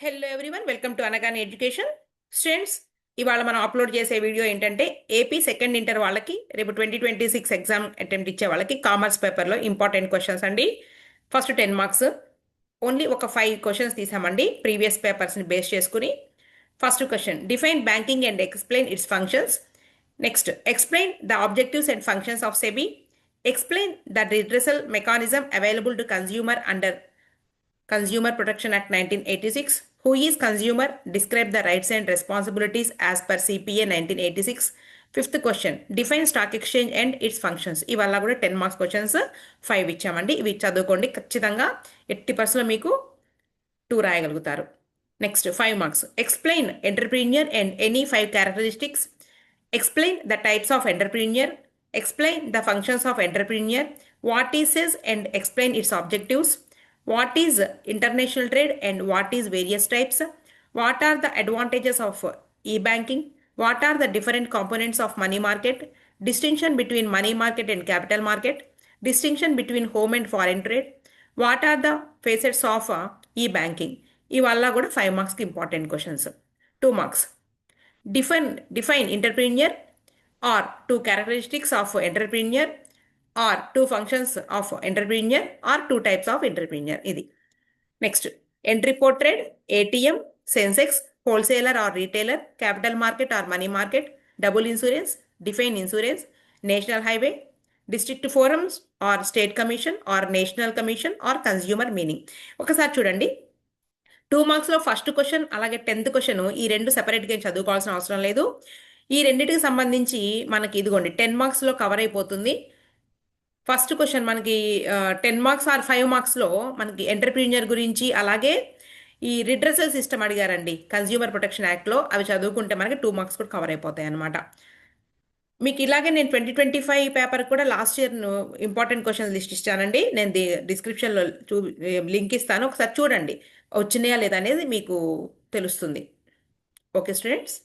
Hello everyone welcome to Anagani education students ఇవాళ మనం upload చేసే వీడియో ఏంటంటే ఏపీ సెకండ్ ఇంటర్ వాళ్ళకి రేపు twenty twenty six exam attempt ఇచ్చే వాళ్ళకి కామర్స్ పేపర్లో ఇంపార్టెంట్ క్వశ్చన్స్ అండి. ఫస్ట్ టెన్ మార్క్స్ ఓన్లీ ఒక ఫైవ్ క్వశ్చన్స్ తీసామండి ప్రీవియస్ పేపర్స్ని బేస్ చేసుకుని. First question define banking and explain its functions next explain the objectives and functions of SEBI explain the redressal mechanism available to consumer under Consumer Protection Act 1986. Who is consumer? Describe the rights and responsibilities as per CPA 1986. Fifth question define stock exchange and its functions ఇవల్ల కూడా ten marks questions five ఇచ్చామండి. ఇవి చదువుకోండి. ఖచ్చితంగా ఎట్టి percent మీకు two రాయగలుగుతారు. Next five marks explain entrepreneur and any five characteristics explain the types of entrepreneur explain the functions of entrepreneur what is is and explain its objectives what is international trade and what is various types what are the advantages of e-banking what are the different components of money market distinction between money market and capital market distinction between home and foreign trade what are the facets of uh, e-banking ఇవల్ల కూడా five మార్క్స్కి important questions two marks define define entrepreneur or two characteristics of entrepreneur Or two functions of entrepreneur or two types of entrepreneur ఇది next entry portrait ATM Sensex wholesaler or retailer capital market or money market double insurance define insurance national highway district forums or state commission or national commission or consumer meaning ఒకసారి చూడండి. Two మార్క్స్లో first question అలాగే tenth question ఈ రెండు సెపరేట్గా చదువుకోవాల్సిన అవసరం లేదు. ఈ రెండింటికి సంబంధించి మనకి ఇదిగోండి టెన్ మార్క్స్లో కవర్ అయిపోతుంది. ఫస్ట్ క్వశ్చన్ మనకి టెన్ మార్క్స్ ఆర్ ఫైవ్ మార్క్స్లో మనకి ఎంటర్ప్రీనియర్ గురించి అలాగే ఈ రిడ్రెసల్ సిస్టమ్ అడిగారండి కన్జ్యూమర్ ప్రొటెక్షన్ యాక్ట్లో అవి చదువుకుంటే మనకి టూ మార్క్స్ కూడా కవర్ అయిపోతాయి అనమాట మీకు ఇలాగే నేను ట్వంటీ ట్వంటీ ఫైవ్ పేపర్ కూడా last year important questions list ఇచ్చానండి నేను డిస్క్రిప్షన్లో చూ లింక్ ఇస్తాను ఒకసారి చూడండి వచ్చినాయా లేదా అనేది మీకు తెలుస్తుంది. Okay students?